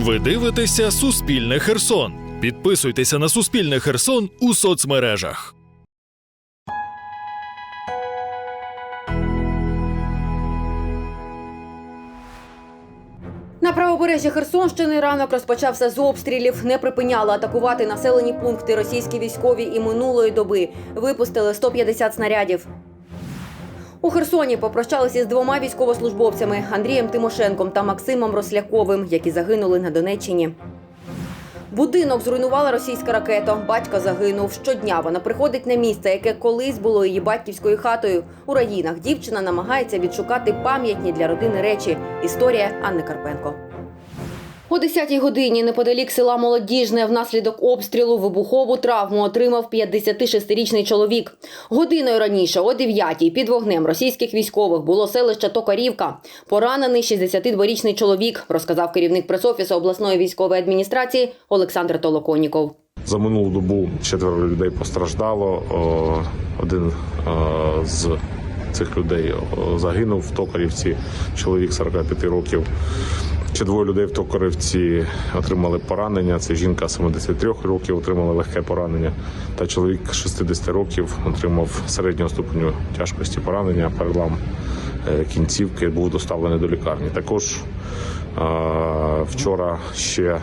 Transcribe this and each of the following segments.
Ви дивитеся Суспільне Херсон. Підписуйтеся на Суспільне Херсон у соцмережах. На правобережжі Херсонщини ранок розпочався з обстрілів. Не припиняли атакувати населені пункти російські військові і минулої доби. Випустили 150 снарядів. У Херсоні попрощалися з двома військовослужбовцями Андрієм Тимошенком та Максимом Росляковим, які загинули на Донеччині. Будинок зруйнувала російська ракета. Батько загинув. Щодня вона приходить на місце, яке колись було її батьківською хатою. У раїнах дівчина намагається відшукати пам'ятні для родини речі. Історія Анни Карпенко. О 10-й годині неподалік села Молодіжне внаслідок обстрілу вибухову травму отримав 56-річний чоловік. Годиною раніше, о 9-й, під вогнем російських військових було селище Токарівка. Поранений 62-річний чоловік, розказав керівник пресофісу обласної військової адміністрації Олександр Толоконніков. За минулу добу четверо людей постраждало. Один е, з цих людей загинув в Токарівці, чоловік 45 років. Ще двоє людей в Токарівці отримали поранення. Це жінка 73 років, отримала легке поранення. Та чоловік 60 років отримав середнього ступеню тяжкості поранення, перелам е, кінцівки, був доставлений до лікарні. Також Е, Вчора ще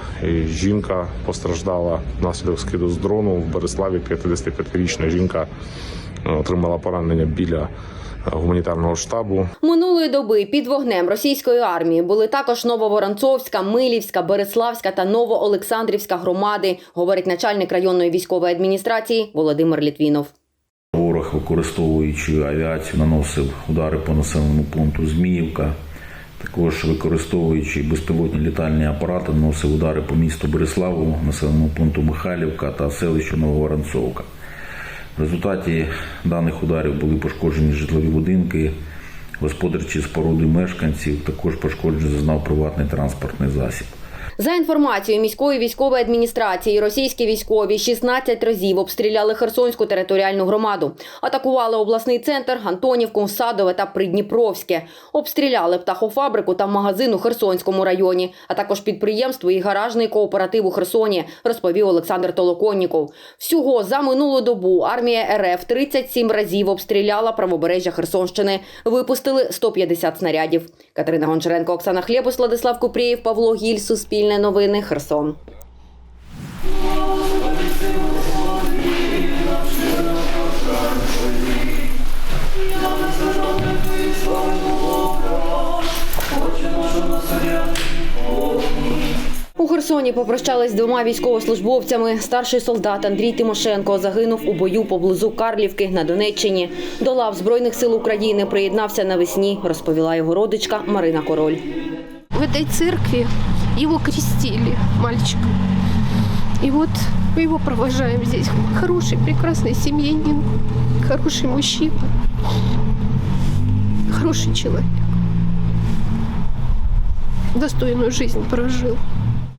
жінка постраждала внаслідок скиду з дрону в Береславі. 55-річна жінка е, отримала поранення біля гуманітарного штабу. Минулої доби під вогнем російської армії були також Нововоронцовська, Милівська, Береславська та Новоолександрівська громади, говорить начальник районної військової адміністрації Володимир Літвінов. Ворог, використовуючи авіацію, наносив удари по населеному пункту Зміївка. Також використовуючи безпілотні літальні апарати, наносив удари по місту Береславу, населеному пункту Михайлівка та селищу Нововоронцовка. В результаті даних ударів були пошкоджені житлові будинки, господарчі споруди мешканців, також пошкоджень зазнав приватний транспортний засіб. За інформацією міської військової адміністрації, російські військові 16 разів обстріляли Херсонську територіальну громаду, атакували обласний центр, Антонівку, Садове та Придніпровське, обстріляли птахофабрику та магазин у Херсонському районі, а також підприємство і гаражний кооператив у Херсоні, розповів Олександр Толоконніков. Всього за минулу добу армія РФ 37 разів обстріляла правобережжя Херсонщини, випустили 150 снарядів. Катерина Гончаренко, Оксана Хлєбус, Владислав Купрієв, Павло Гіль, Суспільне новини, Херсон. У Херсоні попрощались з двома військовослужбовцями. Старший солдат Андрій Тимошенко загинув у бою поблизу Карлівки на Донеччині. До лав Збройних сил України приєднався навесні, розповіла його родичка Марина Король. в этой церкви его крестили, мальчика. И вот мы его провожаем здесь. Хороший, прекрасный семьянин, хороший мужчина, хороший человек. Достойную жизнь прожил.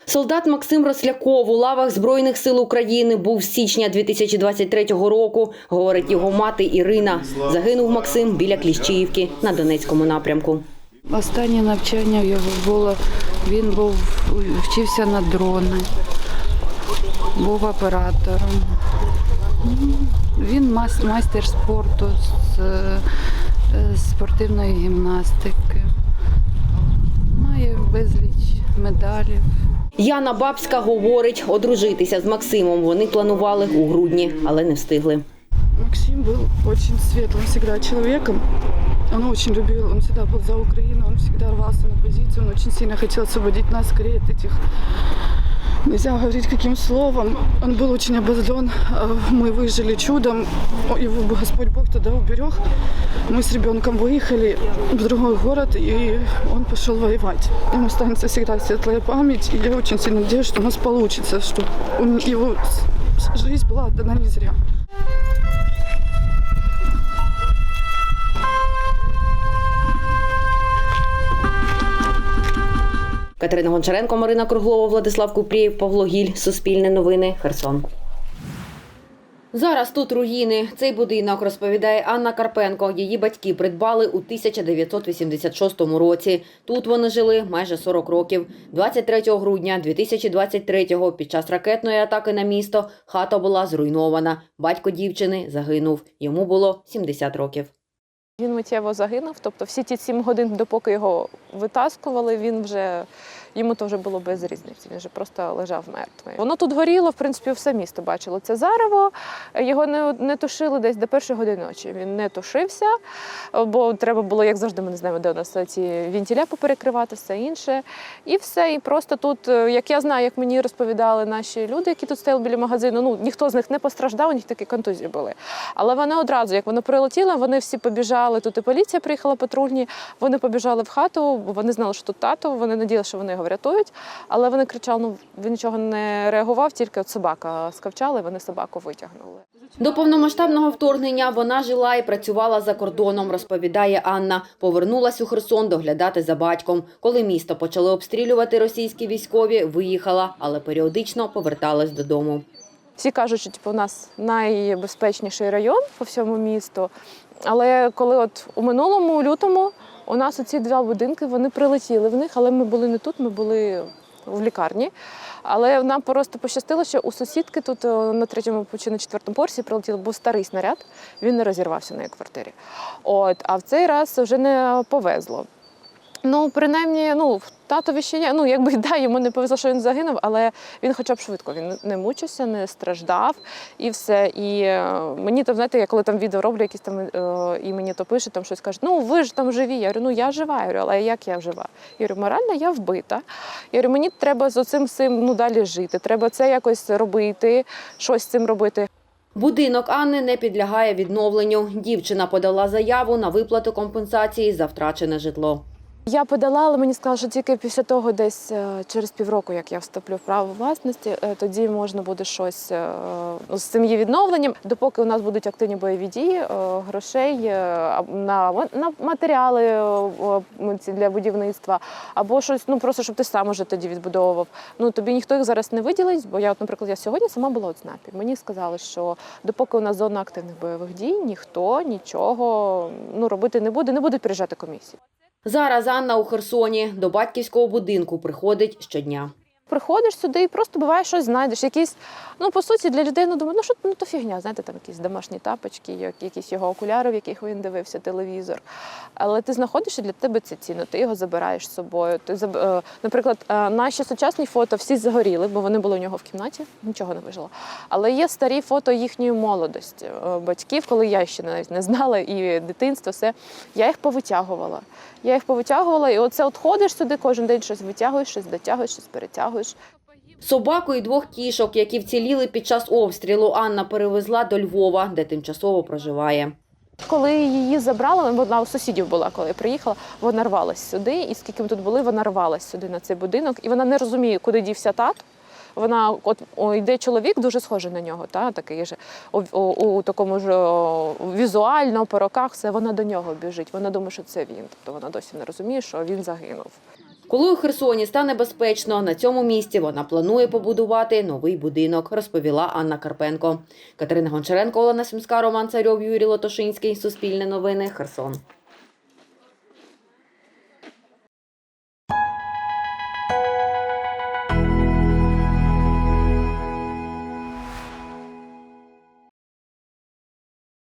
Солдат Максим Росляков у лавах Збройних сил України був з січня 2023 року, говорить його мати Ірина. Загинув Максим біля Кліщіївки на Донецькому напрямку. Останнє навчання в його було. Він був вчився на дрони, був оператором. Він майстер спорту з, з спортивної гімнастики. Має безліч медалів. Яна Бабська говорить, одружитися з Максимом вони планували у грудні, але не встигли. Максим был очень светлым всегда человеком. Он очень любил, он всегда был за Украину, он всегда рвался на позицию, он очень сильно хотел освободить нас скорее от этих Нельзя говорить каким словом. Он был очень обозлен. Э, Мы выжили чудом. О, Его Господь Бог тогда уберег. Мы с ребенком выехали в другой город, и он пошел воевать. Ему останется всегда светлая память. И я очень сильно надеюсь, что у нас получится, что он- его с- жизнь была отдана не зря. Катерина Гончаренко, Марина Круглова, Владислав Купрієв, Павло Гіль, Суспільне новини, Херсон. Зараз тут руїни. Цей будинок, розповідає Анна Карпенко. Її батьки придбали у 1986 році. Тут вони жили майже 40 років. 23 грудня 2023-го під час ракетної атаки на місто хата була зруйнована. Батько дівчини загинув. Йому було 70 років. Він миттєво загинув. Тобто всі ті сім годин, допоки його витаскували, він вже йому то вже було без різниці. Він вже просто лежав мертвий. Воно тут горіло, в принципі, все місто бачило. Це зарево. Його не, не тушили десь до першої години ночі. Він не тушився, бо треба було, як завжди, ми не знаємо, де у нас ці вентиля поперекривати, все інше. І все. І просто тут, е, як я знаю, як мені розповідали наші люди, які тут стояли біля магазину, ну ніхто з них не постраждав, у них такі контузії були. Але вони одразу, як воно прилетіло, вони всі побіжали. Тут і поліція приїхала патрульні. Вони побіжали в хату, бо вони знали, що тут тато. Вони надіялися, що вони його врятують. Але вони кричали: ну він нічого не реагував, тільки от собака скавчала, і вони собаку витягнули. До повномасштабного вторгнення вона жила і працювала за кордоном, розповідає Анна. Повернулась у Херсон доглядати за батьком. Коли місто почали обстрілювати російські військові, виїхала, але періодично поверталась додому. Всі кажуть, що типу, у нас найбезпечніший район по всьому місту. Але коли от у минулому, у лютому, у нас оці два будинки вони прилетіли в них, але ми були не тут, ми були в лікарні. Але нам просто пощастило, що у сусідки тут е, на третьому чи на четвертому порсі прилетів був старий снаряд, він не розірвався на її квартирі. От, а в цей раз вже не повезло. Ну, принаймні, ну, татові ще є. Ну, якби да, йому не повезло, що він загинув, але він хоча б швидко він не мучився, не страждав і все. І е, мені там, знаєте, я коли там відео роблю, якісь там е, і мені то пишуть, там щось кажуть, ну ви ж там живі. Я говорю, ну я жива. Я говорю, але як я жива? Я говорю, морально я вбита. Я говорю, мені треба з оцим всім ну, далі жити. Треба це якось робити, щось з цим робити. Будинок Анни не підлягає відновленню. Дівчина подала заяву на виплату компенсації за втрачене житло. Я подала, але мені сказали, що тільки після того, десь е, через півроку, як я вступлю в право власності, е, тоді можна буде щось е, ну, з є відновленням. Допоки у нас будуть активні бойові дії, грошей на, на матеріали е, для будівництва, або щось, ну просто щоб ти сам уже тоді відбудовував. Ну тобі ніхто їх зараз не виділить, бо я, от, наприклад, я сьогодні сама була у ЦНАПі. Мені сказали, що допоки у нас зона активних бойових дій, ніхто нічого ну, робити не буде, не будуть приїжджати комісії. Зараз Анна у Херсоні до батьківського будинку приходить щодня. Приходиш сюди і просто буває щось знайдеш. Якісь, ну по суті, для людей ну думаю, ну що ну то фігня, знаєте, там якісь домашні тапочки, якісь його окуляри, в яких він дивився телевізор. Але ти знаходиш і для тебе це цінно, ти його забираєш з собою. Ти е, наприклад, е, наші сучасні фото всі згоріли, бо вони були у нього в кімнаті, нічого не вижило. Але є старі фото їхньої молодості, е, батьків, коли я ще навіть не знала, і дитинство, все. Я їх повитягувала. Я їх повитягувала, і оце от ходиш сюди, кожен день щось витягуєш, щось дотягуєш, щось перетягуєш. Собаку і двох кішок, які вціліли під час обстрілу, Анна перевезла до Львова, де тимчасово проживає. Коли її забрали, вона у сусідів була, коли я приїхала, вона рвалась сюди, і скільки ми тут були, вона рвалась сюди на цей будинок, і вона не розуміє, куди дівся тато. Вона от йде чоловік, дуже схожий на нього, та такий же у, у, у такому ж візуально по роках, все вона до нього біжить. Вона думає, що це він. Тобто вона досі не розуміє, що він загинув. Коли у Херсоні стане безпечно, на цьому місці вона планує побудувати новий будинок, розповіла Анна Карпенко. Катерина Гончаренко, Олена Сумська, Роман Царьов, Юрій Лотошинський. Суспільне новини. Херсон.